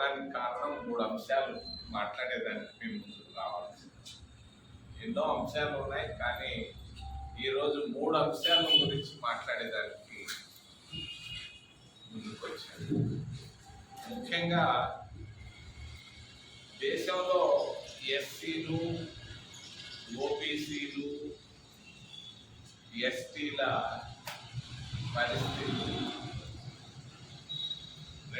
రావడానికి కారణం మూడు అంశాలు. మాట్లాడేదానికి మేము ముందుకు రావాల్సింది ఎన్నో అంశాలు ఉన్నాయి కానీ ఈరోజు మూడు అంశాల గురించి మాట్లాడేదానికి ముందుకు వచ్చాను. ముఖ్యంగా దేశంలో ఎస్సీలు ఓబీసీలు ఎస్టీల పరిస్థితి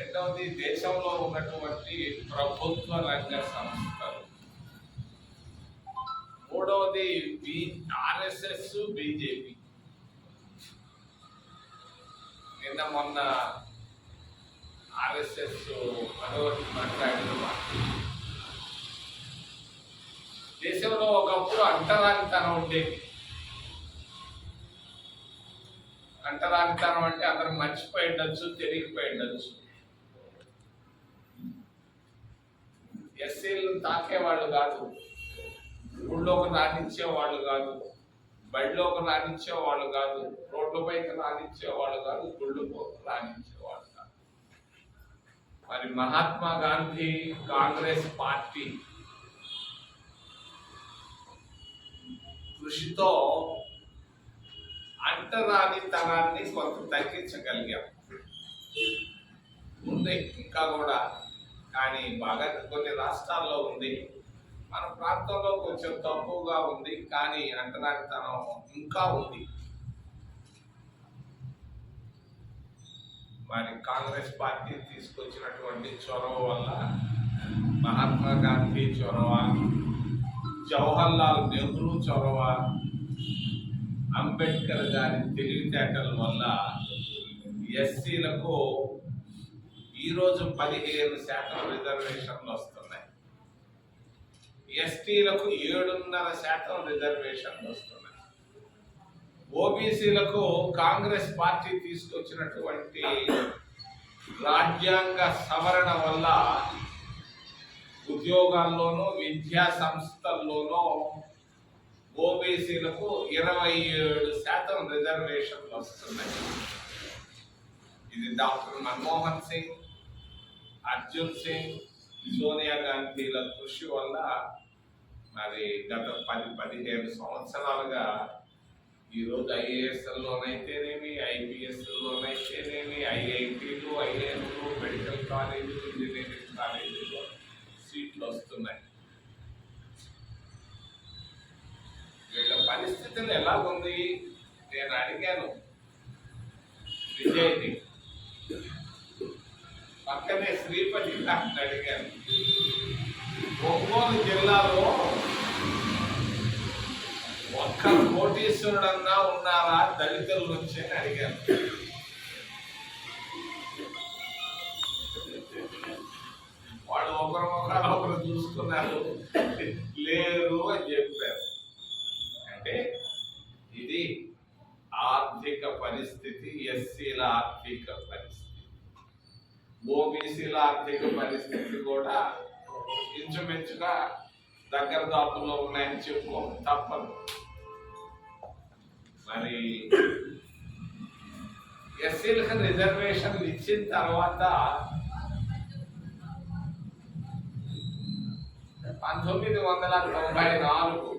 రెండవది దేశంలో ఉన్నటువంటి ప్రభుత్వ రంగ సంస్థలు. మూడవది బి ఆర్ఎస్ఎస్ బీజేపీ. నిన్న మొన్న ఆర్ఎస్ఎస్ మనోటి మాట్లాడిన దేశంలో ఒకప్పుడు అంటరానితనం ఉండేది. అంటరానితనం అంటే అందరం మర్చిపోయి ఉండొచ్చు తెలియకపోయి ఉండొచ్చు. ఎస్సీలను తాకేవాళ్ళు కాదు. గుళ్ళోకి రాణించేవాళ్ళు కాదు. బడిలోకి రాణించేవాళ్ళు కాదు. రోడ్లపైకి రాణించేవాళ్ళు కాదు. గుళ్ళకు రాణించేవాళ్ళు కాదు. మరి మహాత్మా గాంధీ కాంగ్రెస్ పార్టీ కృషితో అంటరానితనాన్ని కొంత తగ్గించగలిగాం. ముందు ఇంకా కూడా కానీ బాగా కొన్ని రాష్ట్రాల్లో ఉంది. మన ప్రాంతంలో కొంచెం తక్కువగా ఉంది కానీ అంటరానితనం ఇంకా ఉంది. మరి కాంగ్రెస్ పార్టీ తీసుకొచ్చినటువంటి చొరవ వల్ల మహాత్మా గాంధీ చొరవ జవహర్ లాల్ నెహ్రూ చొరవ అంబేద్కర్ గారి తెలివితేటల వల్ల ఎస్సీలకు ఈరోజు పదిహేను శాతం రిజర్వేషన్లు వస్తున్నాయి. ఎస్టీలకు ఏడున్నర శాతం రిజర్వేషన్లు వస్తున్నాయి. ఓబీసీలకు కాంగ్రెస్ పార్టీ తీసుకొచ్చినటువంటి రాజ్యాంగ సవరణ వల్ల ఉద్యోగాల్లోనూ విద్యా సంస్థల్లోనూ ఓబీసీలకు ఇరవై ఏడు శాతం రిజర్వేషన్లు వస్తున్నాయి. ఇది డాక్టర్ మన్మోహన్ సింగ్. అర్జున్ సింగ్ సోనియా గాంధీల కృషి వల్ల మరి గత పది పదిహేను సంవత్సరాలుగా ఈరోజు ఐఏఎస్ఎల్లోనైతేనేమి ఐపీఎస్ఎల్లోనైతేనేమి ఐఐటీలు ఐఐఎంలు మెడికల్ కాలేజీలు ఇంజనీరింగ్ కాలేజీలో సీట్లు వస్తున్నాయి. వీళ్ళ పరిస్థితులు ఎలాగుంది? నేను అడిగాను. విజయ్ని. పక్కనే శ్రీపతి గారిని అడిగాను ఒంగోలు జిల్లాలో ఒక్క కోటీశ్వరుడన్నా ఉన్నారా? దళితుల నుంచి అని అడిగాను వాళ్ళు ఒకరు ఒకరు ఒకరు చూసుకున్నారు. లేరు అని చెప్పారు. అంటే ఇది ఆర్థిక పరిస్థితి ఎస్సీల ఆర్థిక పరిస్థితి. ఓబీసీల ఆర్థిక పరిస్థితి కూడా ఇంచుమించుగా దగ్గర దాపుల్లో ఉన్నాయని చెప్పుకో తప్పదు. మరి ఎస్సీలకు రిజర్వేషన్ ఇచ్చిన తర్వాత పంతొమ్మిది వందల తొంభై నాలుగు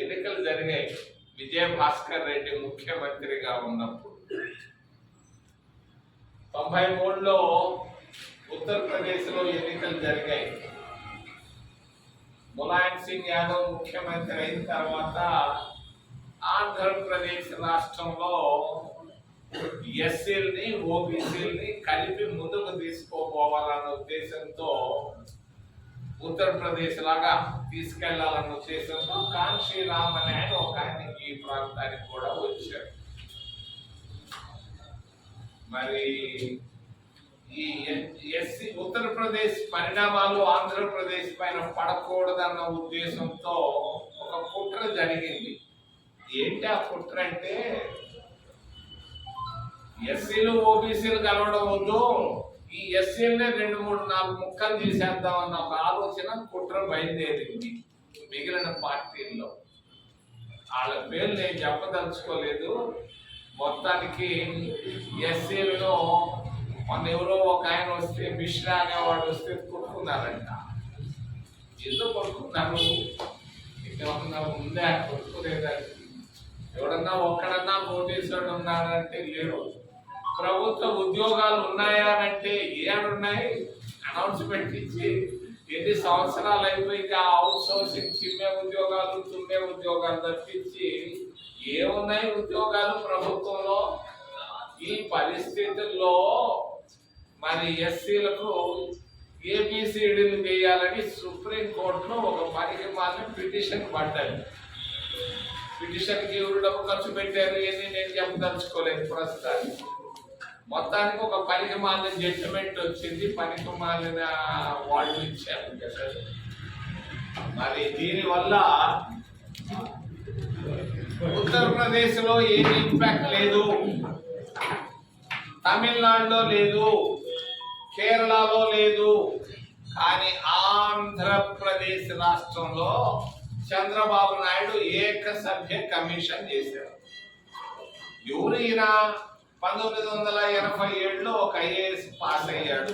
ఎన్నికలు జరిగాయి. విజయ భాస్కర్ రెడ్డి ముఖ్యమంత్రిగా ఉన్నప్పుడు. తొంభై మూడులో ఉత్తరప్రదేశ్లో ఎన్నికలు జరిగాయి. ములాయం సింగ్ యాదవ్ ముఖ్యమంత్రి అయిన తర్వాత ఆంధ్రప్రదేశ్ రాష్ట్రంలో ఎస్సీల్ని ఓబీసీల్ని కలిపి ముందుకు తీసుకోపోవాలన్న ఉద్దేశంతో ఉత్తరప్రదేశ్ లాగా తీసుకెళ్ళాలన్న ఉద్దేశంతో కాంశీరామ్ అనే ఆయన ఒక ఆయన ఈ ప్రాంతానికి కూడా వచ్చారు. మరి ఈ ఎస్సీ ఉత్తరప్రదేశ్ పరిణామాలు ఆంధ్రప్రదేశ్ పైన పడకూడదన్న ఉద్దేశంతో ఒక కుట్ర జరిగింది. ఏంటి ఆ కుట్ర అంటే ఎస్సీలు ఓబీసీలు కలవడం వద్దు ఈ ఎస్సీలనే రెండు మూడు నాలుగు ముక్కలు తీసేద్దాం అన్న ఒక ఆలోచన కుట్ర బయలుదేరింది మిగిలిన పార్టీల్లో. వాళ్ళ పేర్లు నేను చెప్పదలుచుకోలేదు. మొత్తానికి ఎస్సీలను మొన్న ఎవరో ఒక ఆయన వస్తే మిశ్రా అనేవాడు వస్తే కొట్టుకున్నారంట. ఎందుకు కొట్టుకున్నారు? ఇంకేమన్నా ఉందా? కొట్టుకోలేదని ఎవడన్నా ఒక్కడన్నా కోటేశ్వరుడు ఉన్నాడంటే లేడు. ప్రభుత్వ ఉద్యోగాలు ఉన్నాయా అంటే ఏడున్నాయి? అనౌన్స్మెంట్ ఇచ్చి ఎన్ని సంవత్సరాలు అయిపోయి ఆ అవుట్ సోర్సింగ్ చిమ్మే ఉద్యోగాలు చుమ్మే ఉద్యోగాలు తప్పించి ఏమున్నాయి ఉద్యోగాలు ప్రభుత్వంలో? ఈ పరిస్థితుల్లో మరి ఎస్సీలకు ఏబిసిడీలు వేయాలని సుప్రీంకోర్టులో ఒక పనికి మాత్రం పిటిషన్ పడ్డాడు పిటిషన్కి ఎవరు డబ్బు ఖర్చు పెట్టారు అని నేను చెప్పదలుచుకోలేదు ప్రస్తుతానికి. మొత్తానికి ఒక పనికి మాలిన జడ్జిమెంట్ వచ్చింది పనికి మాలిన వాళ్ళు ఇచ్చారు మరి దీనివల్ల ఉత్తరప్రదేశ్లో ఏమి ఇంపాక్ట్ లేదు తమిళనాడులో లేదు కేరళలో లేదు కానీ ఆంధ్రప్రదేశ్ రాష్ట్రంలో చంద్రబాబు నాయుడు ఏకసభ్య కమిషన్ చేశారు. ఎవరు ఈయన? పంతొమ్మిది వందల ఎనభై ఏడులో ఒక ఐఏఎస్ పాస్ అయ్యాడు.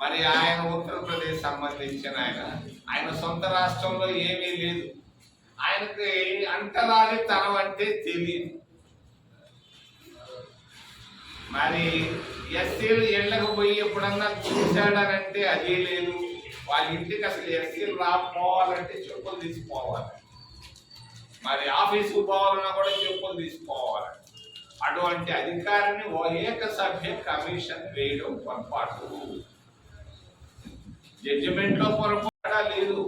మరి ఆయన ఉత్తరప్రదేశ్ సంబంధించిన ఆయన. ఆయన సొంత రాష్ట్రంలో ఏమీ లేదు. ఆయనకి అంటరాని తనం అంటే తెలియదు మరి ఎస్సీలు ఇళ్ళకు పోయి ఎప్పుడన్నా చూశాడనంటే అది లేదు. వాళ్ళ ఇంటికి అసలు ఎస్సీలు రాకపోవాలంటే చెప్పులు తీసుకోవాలి. మరి ఆఫీసుకు పోవాలన్నా కూడా చెప్పులు తీసిపోవాలి అటువంటి అధికారాన్ని ఓ సభ్య కమిషన్ వేయడం పొరపాటు. జడ్జిమెంట్లో పొరపాటు లేదు.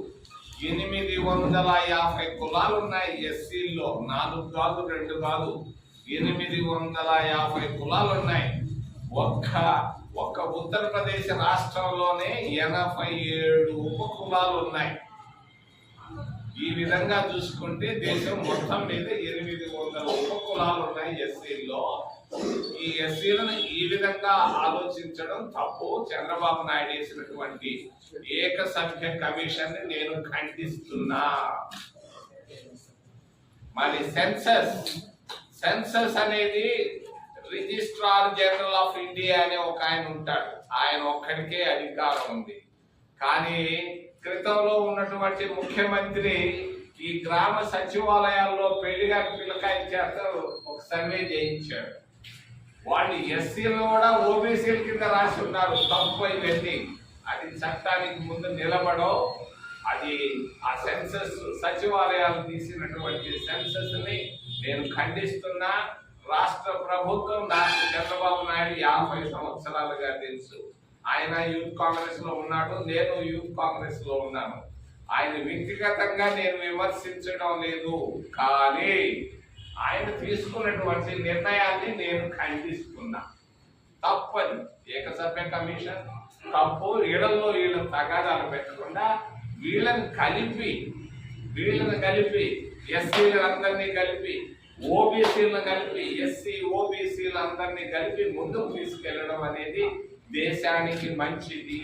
ఎనిమిది వందల యాభై కులాలు ఉన్నాయి ఎస్సీల్లో. నాలుగు కాదు రెండు కాదు. ఎనిమిది వందల యాభై కులాలు ఉన్నాయి ఒక్క ఒక్క ఉత్తరప్రదేశ్ రాష్ట్రంలోనే ఎనభై ఏడు ఉప కులాలు ఉన్నాయి ఈ విధంగా చూసుకుంటే దేశం మొత్తం మీద ఎనిమిది వందల ఉప కులాలు ఉన్నాయి ఎస్సీల్లో. ఈ ఎస్సీలను ఈ విధంగా ఆలోచించడం తప్పు. చంద్రబాబు నాయుడు వేసినటువంటి ఏకసభ్య కమిషన్ నేను ఖండిస్తున్నా. మరి సెన్సస్ సెన్సస్ అనేది రిజిస్ట్రార్ జనరల్ ఆఫ్ ఇండియా అనే ఒక ఆయన ఉంటాడు. ఆయన ఒక్కడికే అధికారం ఉంది. కానీ క్రితంలో ఉన్నటువంటి ముఖ్యమంత్రి ఈ గ్రామ సచివాలయాల్లో పెళ్ళిగా పిల్లకాయ చేత ఒక సర్వే చేయించాడు. వాళ్ళు ఎస్సీలు కూడా ఓబీసీల కింద రాసి ఉన్నారు తప్పు ఇవన్నీ అది చట్టానికి ముందు నిలబడో అది ఆ సెన్సస్ సచివాలయాలు తీసినటువంటి సెన్సస్ని నేను ఖండిస్తున్నా. రాష్ట్ర ప్రభుత్వం నాకు చంద్రబాబు నాయుడు యాభై సంవత్సరాలుగా తెలుసు. ఆయన యూత్ కాంగ్రెస్లో ఉన్నాడు నేను యూత్ కాంగ్రెస్లో ఉన్నాను. ఆయన వ్యక్తిగతంగా నేను విమర్శించడం లేదు కానీ ఆయన తీసుకున్నటువంటి నిర్ణయాన్ని నేను ఖండిస్తున్నా. తప్పని ఏకసభ్య కమిషన్ తప్పు ఈడల్లో వీళ్ళ తగాదాలు పెట్టకుండా వీళ్ళని కలిపి వీళ్ళని కలిపి ఎస్సీలందరినీ కలిపి ఓబీసీలను కలిపి ఎస్సీ ఓబీసీలందరినీ కలిపి ముందుకు తీసుకెళ్ళడం అనేది దేశానికి మంచిది.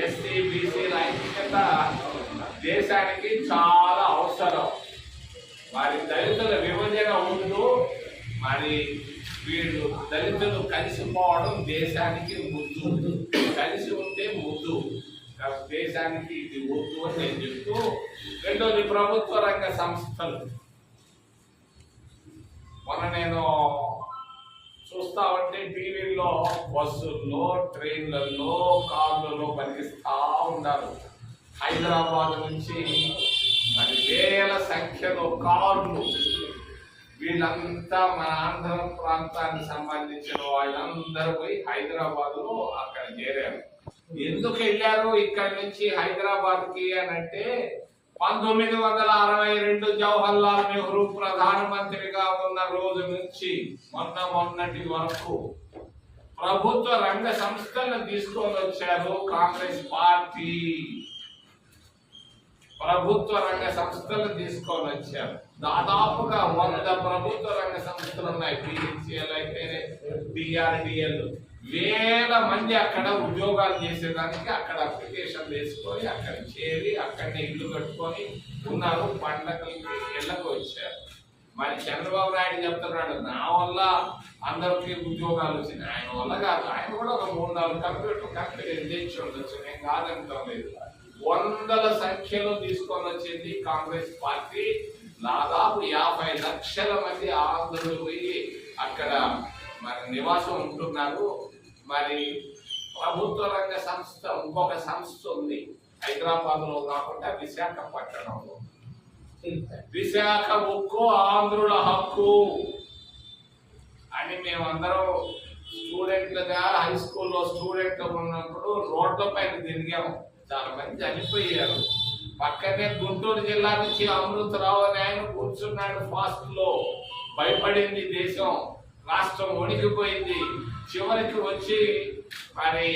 ఎస్సీ బీసీ ఐక్యత దేశానికి చాలా అవసరం. మరి దళితుల విభజన ఉంటూ మరి వీళ్ళు దళితులు కలిసిపోవడం దేశానికి ముద్దు. కలిసి ఉంటే ముద్దు. దేశానికి ఇది వద్దు అని నేను చెప్తూ రెండోది ప్రభుత్వ రంగ సంస్థలు. మొన్న నేను చూస్తా ఉంటే టీవీల్లో బస్సుల్లో ట్రైన్లలో కార్లలో పనిచేస్తూ ఉన్నారు హైదరాబాద్ నుంచి మరి వేల సంఖ్యలో కార్లు. వీళ్ళంతా మన ఆంధ్ర ప్రాంతానికి సంబంధించిన వాళ్ళందరూ పోయి హైదరాబాద్లో అక్కడ చేరారు. ఎందుకు వెళ్ళారు ఇక్కడ నుంచి హైదరాబాద్కి అని అంటే పంతొమ్మిది వందల అరవై రెండు జవహర్ లాల్ నెహ్రూ ప్రధానమంత్రిగా ఉన్న రోజు నుంచి మొన్న మొన్నటి వరకు ప్రభుత్వ రంగ సంస్థలను తీసుకొని వచ్చారు కాంగ్రెస్ పార్టీ. ప్రభుత్వ రంగ సంస్థలు తీసుకొని వచ్చారు. దాదాపుగా వంద ప్రభుత్వ రంగ సంస్థలు ఉన్నాయి. పిహెచ్ఎల్ అయితే డిఆర్డిఎల్ వేల మంది అక్కడ ఉద్యోగాలు చేసేదానికి అక్కడ అప్లికేషన్ వేసుకొని అక్కడ చేరి అక్కడనే ఇల్లు కట్టుకొని ఉన్నారు పండగలకి ఇళ్ళకు వచ్చారు. మరి చంద్రబాబు నాయుడు చెప్తున్నాడు నా వల్ల అందరికీ ఉద్యోగాలు వచ్చినాయి. ఆయన వల్ల కాదు ఆయన కూడా ఒక మూడు నాలుగు కంప్యూటర్ కంప్యూటర్ తెచ్చి ఉండొచ్చు? నేను కాదంటాం లేదు. వందల సంఖ్యలో తీసుకొని వచ్చింది కాంగ్రెస్ పార్టీ. దాదాపు యాభై లక్షల మంది ఆంధ్రులు పోయి అక్కడ మరి నివాసం ఉంటున్నారు. మరి ప్రభుత్వ రంగ సంస్థ ఇంకొక సంస్థ ఉంది. హైదరాబాద్లో కాకుండా విశాఖపట్నంలో. విశాఖ ఉక్కు ఆంధ్రుల హక్కు. అని మేమందరం స్టూడెంట్లుగా హై స్కూల్లో స్టూడెంట్ ఉన్నప్పుడు రోడ్ల పైన తిరిగాము చాలా మంది చనిపోయారు. పక్కనే గుంటూరు జిల్లా నుంచి అమృతరావు అని ఆయన కూర్చున్నాడు ఫాస్ట్లో. భయపడింది దేశం. రాష్ట్రం వణికిపోయింది. చివరికి వచ్చి మరి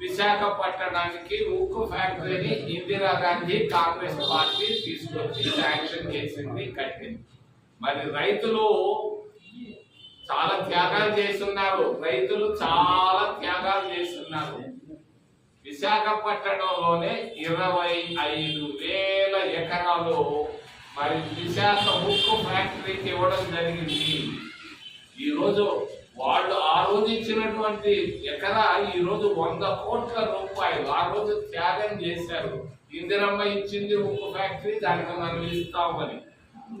విశాఖపట్నానికి ఉక్కు ఫ్యాక్టరీని ఇందిరాగాంధీ కాంగ్రెస్ పార్టీ తీసుకొచ్చి శాంక్షన్ చేసింది కట్టింది మరి రైతులు చాలా త్యాగాలు చేస్తున్నారు. రైతులు చాలా త్యాగాలు చేస్తున్నారు. విశాఖపట్నంలోనే ఇరవై ఐదు వేల ఎకరాలు మరి విశాఖ ఉక్కు ఫ్యాక్టరీకి ఇవ్వడం జరిగింది. ఈరోజు వాళ్ళు ఆ రోజు ఇచ్చినటువంటి ఎకరా ఈ రోజు వంద కోట్ల రూపాయలు. ఆ రోజు త్యాగం చేశారు. ఇందిరమ్మ ఇచ్చింది ఉక్కు ఫ్యాక్టరీ దానికి మనం ఇస్తామని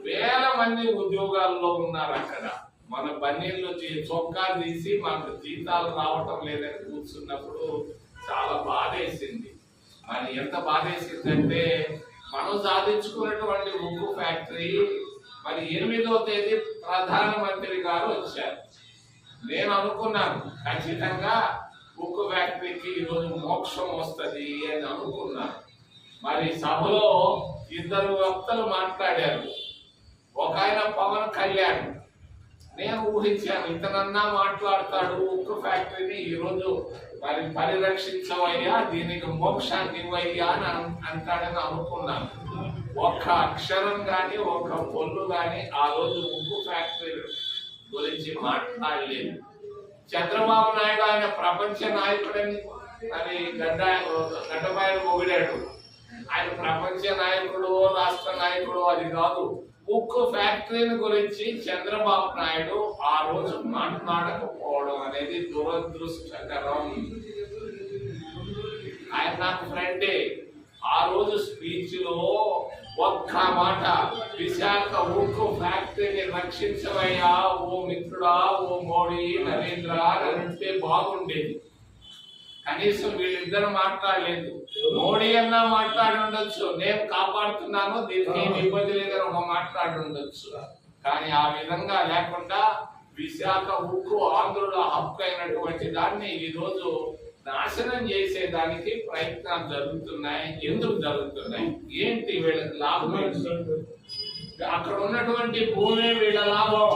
వేల మంది ఉద్యోగాల్లో ఉన్నారు అక్కడ. మన బన్నీళ్ళు చొక్కా తీసి మనకు జీతాలు రావటం లేదని కూర్చున్నప్పుడు చాలా బాధేసింది. మరి ఎంత బాధేసిందంటే మనం సాధించుకున్నటువంటి ఉక్కు ఫ్యాక్టరీ మరి ఎనిమిదో తేదీ ప్రధానమంత్రి గారు వచ్చారు. నేను అనుకున్నాను ఖచ్చితంగా ఉక్కు ఫ్యాక్టరీకి ఈరోజు మోక్షం వస్తుంది అని అనుకున్నాను. మరి సభలో ఇద్దరు వక్తలు మాట్లాడారు. ఒక ఆయన పవన్ కళ్యాణ్ నేను ఊహించాను ఇతనన్నా మాట్లాడతాడు ఉక్కు ఫ్యాక్టరీని ఈరోజు. మరి పరిరక్షించవయ్యా దీనికి మోక్షాన్ని ఇవ్వయ్యా అని అంటాడని అనుకున్నాను. ఒక్క అక్షరం కానీ ఒక్క పొల్లు కానీ ఆ రోజు ఉక్కు ఫ్యాక్టరీ గురించి మాట్లాడలేదు. చంద్రబాబు నాయుడు ఆయన ప్రపంచ నాయకుడని అని గడ్డ గడ్డపాయలు పొగిడాడు. ఆయన ప్రపంచ నాయకుడు రాష్ట్ర నాయకుడు అది కాదు. ఉక్కు ఫ్యాక్టరీని గురించి చంద్రబాబు నాయుడు ఆ రోజు మాట్లాడకపోవడం అనేది దురదృష్టకరం. ఆయన నాకు ఫ్రెండే. ఆ రోజు స్పీచ్లో ఒక్క మాట. విశాఖ ఉక్కు ఫ్యాక్టరీని రక్షించవయ్యా. ఓ మిత్రుడా ఓ మోడీ నరేంద్ర అని అంటే బాగుండేది. కనీసం వీళ్ళిద్దరు మాట్లాడలేదు. మోడీ అన్నా మాట్లాడి ఉండొచ్చు. నేను కాపాడుతున్నాను. దీనికి ఏమి ఇబ్బంది లేదని ఒక మాట్లాడి ఉండొచ్చు. కానీ ఆ విధంగా లేకుండా విశాఖ ఉక్కు ఆంధ్రుల హక్కు అయినటువంటి దాన్ని ఈ రోజు నాశనం చేసేదానికి ప్రయత్నాలు జరుగుతున్నాయి ఎందుకు జరుగుతున్నాయి? ఏంటి వీళ్ళకి లాభం? అక్కడ ఉన్నటువంటి భూమి వీళ్ళ లాభం.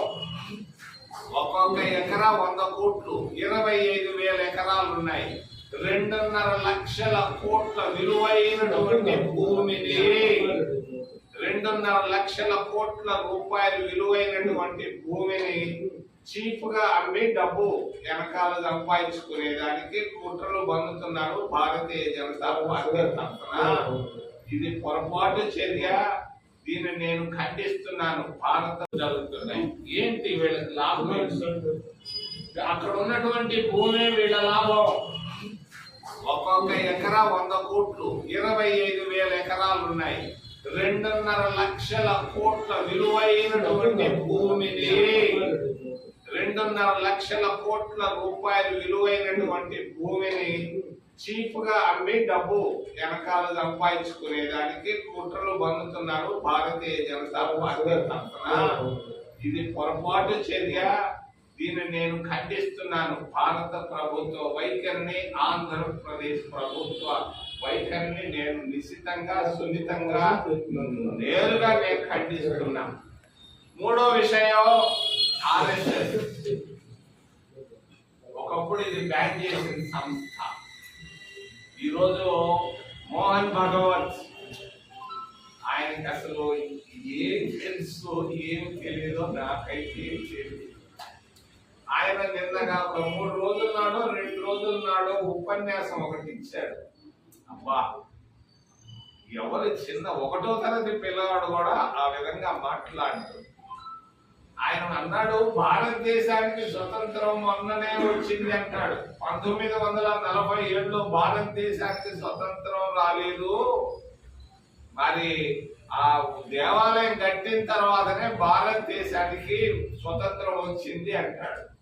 ఒక్కొక్క ఎకరా వంద కోట్లు ఇరవై ఐదు వేల ఎకరాలు ఉన్నాయి. రెండున్నర లక్షల కోట్ల విలువైనటువంటి భూమిని రెండున్నర లక్షల కోట్ల రూపాయలు విలువైనటువంటి భూమిని చీప్గా అమ్మి డబ్బు వెనకాల సంపాదించుకునేదానికి కుట్రలు బందుతున్నారు భారతీయ జనతా పార్టీ తరఫున. ఇది పొరపాటు చర్య. దీన్ని నేను ఖండిస్తున్నాను. భారత జరుగుతున్నాయి. ఏంటి వీళ్ళకి లాభం? అక్కడ ఉన్నటువంటి భూమి వీళ్ళ లాభం. ఒక్కొక్క ఎకరా వంద కోట్లు ఇరవై ఐదు వేల ఎకరాలు ఉన్నాయి. రెండున్నర లక్షల కోట్ల విలువైనటువంటి భూమిని రెండున్నర లక్షల కోట్ల రూపాయలు విలువైనటువంటి భూమిని చీప్గా అమ్మి డబ్బు వెనకాల సంపాదించుకునేదానికి కుట్రలు బందుతున్నారు భారతీయ జనతా పార్టీ తరఫున. ఇది పొరపాటు చర్య. దీన్ని నేను ఖండిస్తున్నాను. భారత ప్రభుత్వ వైఖరిని ఆంధ్రప్రదేశ్ ప్రభుత్వ వైఖరిని నేను నిశ్చితంగా సున్నితంగా నేరుగా నేను ఖండిస్తున్నా మూడో విషయం ఆర్ఎస్ఎస్ ఒకప్పుడు ఇది బ్యాన్ చేసిన సంస్థ. ఈరోజు మోహన్ భగవత్ ఆయనకి అసలు ఏం తెలుసు ఏం తెలియదో నాకైతే ఏం తెలియదు ఆయన నిన్నగా ఒక మూడు రోజుల నాడు రెండు రోజుల నాడు ఉపన్యాసం ఒకటి ఇచ్చాడు. అబ్బా ఎవరు చిన్న ఒకటో తరగతి పిల్లవాడు కూడా ఆ విధంగా మాట్లాడాడు. ఆయన అన్నాడు భారతదేశానికి స్వతంత్రం మొన్ననే వచ్చింది అంటాడు. పంతొమ్మిది వందల నలభై ఏడులో భారతదేశానికి స్వతంత్రం రాలేదు. మరి ఆ దేవాలయం కట్టిన తర్వాతనే భారతదేశానికి స్వతంత్రం వచ్చింది అంటాడు.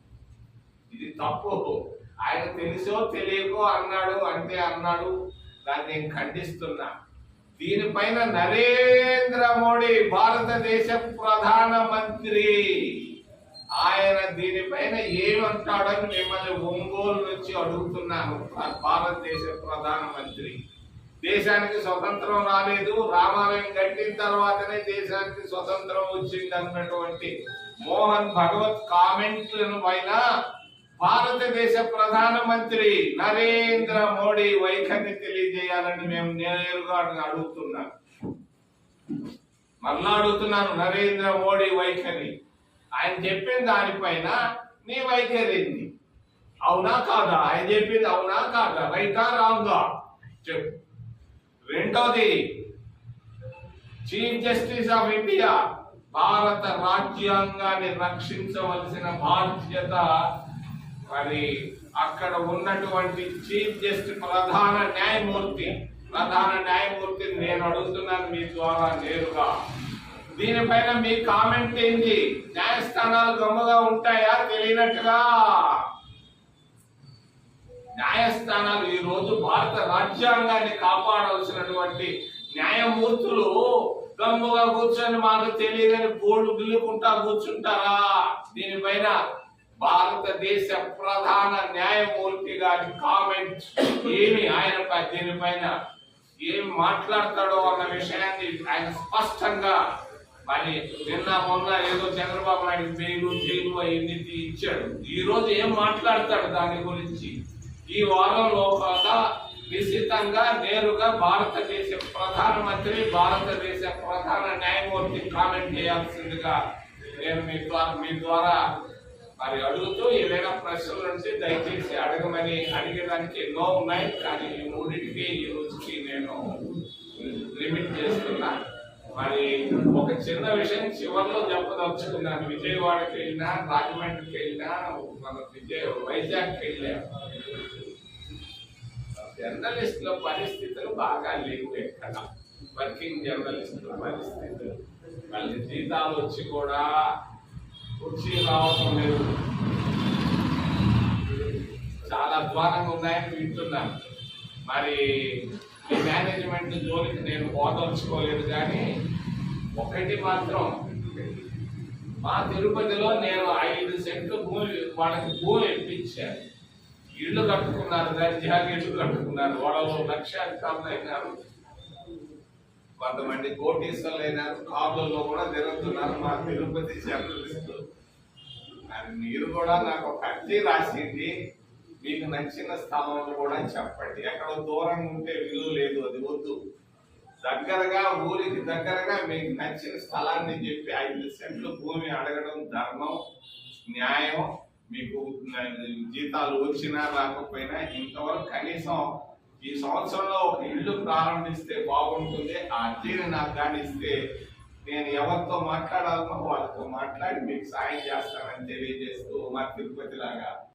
ఇది తప్పు. ఆయన తెలుసో తెలియకో అన్నాడు అంటే అన్నాడు. దాన్ని నేను ఖండిస్తున్నా. దీనిపైన నరేంద్ర మోడీ భారతదేశ ప్రధాన మంత్రి. ఆయన దీనిపైన ఏమంటాడని మిమ్మల్ని ఒంగోలు నుంచి అడుగుతున్నాను. భారతదేశ ప్రధాన మంత్రి. దేశానికి స్వతంత్రం రాలేదు. రామాలయం కట్టిన తర్వాతనే దేశానికి స్వతంత్రం వచ్చింది అన్నటువంటి మోహన్ భగవత్ కామెంట్లను పైన భారతదేశ ప్రధాన మంత్రి నరేంద్ర మోడీ వైఖరిని తెలియజేయాలని మేము నేరుగా అడుగుతున్నాం. మళ్ళా అడుగుతున్నాను నరేంద్ర మోడీ వైఖరి. ఆయన చెప్పిన దానిపైన నీ వైఖరింది అవునా కాదా? ఆయన చెప్పింది అవునా కాదా? రైటా రాంగా? చెప్పు. రెండోది చీఫ్ జస్టిస్ ఆఫ్ ఇండియా భారత రాజ్యాంగాన్ని రక్షించవలసిన బాధ్యత మరి అక్కడ ఉన్నటువంటి చీఫ్ జస్టిస్ ప్రధాన న్యాయమూర్తి ప్రధాన న్యాయమూర్తిని నేను అడుగుతున్నాను మీ ద్వారా నేరుగా. దీనిపైన మీ కామెంట్ ఏంటి? న్యాయస్థానాలు గమ్ముగా ఉంటాయా తెలియనట్టుగా? న్యాయస్థానాలు ఈ రోజు భారత రాజ్యాంగాన్ని కాపాడవలసినటువంటి న్యాయమూర్తులు గమ్ముగా కూర్చొని మాకు తెలియదని బోర్డు గిల్లుకుంటా కూర్చుంటారా? దీనిపైన భారతదేశ ప్రధాన న్యాయమూర్తి గారి కామెంట్ ఏమి ఆయన దీనిపైన ఏం మాట్లాడతాడో అన్న విషయాన్ని ఆయన స్పష్టంగా మరి నిన్న మొన్న ఏదో చంద్రబాబు నాయుడు బెయిలు జైలు అవన్నీ ఇచ్చాడు. ఈ రోజు ఏం మాట్లాడతాడు దాని గురించి? ఈ వారం లోపల నిశ్చితంగా నేరుగా భారతదేశ ప్రధానమంత్రి భారతదేశ ప్రధాన న్యాయమూర్తి కామెంట్ చేయాల్సిందిగా నేను మీ ద్వారా మీ ద్వారా మరి అడుగుతూ ఏదైనా ప్రశ్నలు ఉంటే దయచేసి అడగమని అడిగేదానికి ఎన్నో ఉన్నాయి కానీ ఈ మూడింటికి ఈ రోజుకి నేను లిమిట్ చేస్తున్నా. మరి ఒక చిన్న విషయం చివరిలో చెప్పదలుచుకున్నాను. విజయవాడకి వెళ్ళినా రాజమండ్రికి వెళ్ళినా మన విజయ వైజాగ్కి వెళ్ళా జర్నలిస్టుల పరిస్థితులు బాగా లేవు ఎక్కడ? వర్కింగ్ జర్నలిస్టుల పరిస్థితులు. మళ్ళీ జీతాలు వచ్చి కూడా వచ్చి రావటం లేదు. చాలా అధ్వానంగా ఉన్నాయని వింటున్నాను మరి ఈ మేనేజ్మెంట్ జోలికి నేను పోదలుచుకోలేదు కానీ ఒకటి మాత్రం మా తిరుపతిలో నేను ఐదు సెంట్లు భూమి వాళ్ళకి భూమి ఇప్పించాను. ఇల్లు కట్టుకున్నారు దర్జాగా ఇళ్ళు కట్టుకున్నారు. వాళ్ళలో లక్షాధికారులు అయినారు కొంతమంది కోటీశ్వర్లు అయినారు కార్లలో కూడా తిరుగుతున్నారు మా తిరుపతి జర్నలిస్టులు. మీరు కూడా నాకు ఒక అర్జీ రాసింది మీకు నచ్చిన స్థలం కూడా చెప్పండి. ఎక్కడ దూరంగా ఉంటే విలువ లేదు అది వద్దు. దగ్గరగా ఊరికి దగ్గరగా మీకు నచ్చిన స్థలాన్ని చెప్పి ఐదు సెంట్లు భూమి అడగడం ధర్మం న్యాయం. మీకు జీతాలు వచ్చినా రాకపోయినా ఇంతవరకు కనీసం ఈ సంవత్సరంలో ఒక ఇల్లు ప్రారంభిస్తే బాగుంటుంది. ఆ అర్జీని నాకు కానిస్తే నేను ఎవరితో మాట్లాడాలనో వాళ్ళతో మాట్లాడి మీకు సాయం చేస్తానని తెలియజేస్తూ మా తిరుపతి లాగా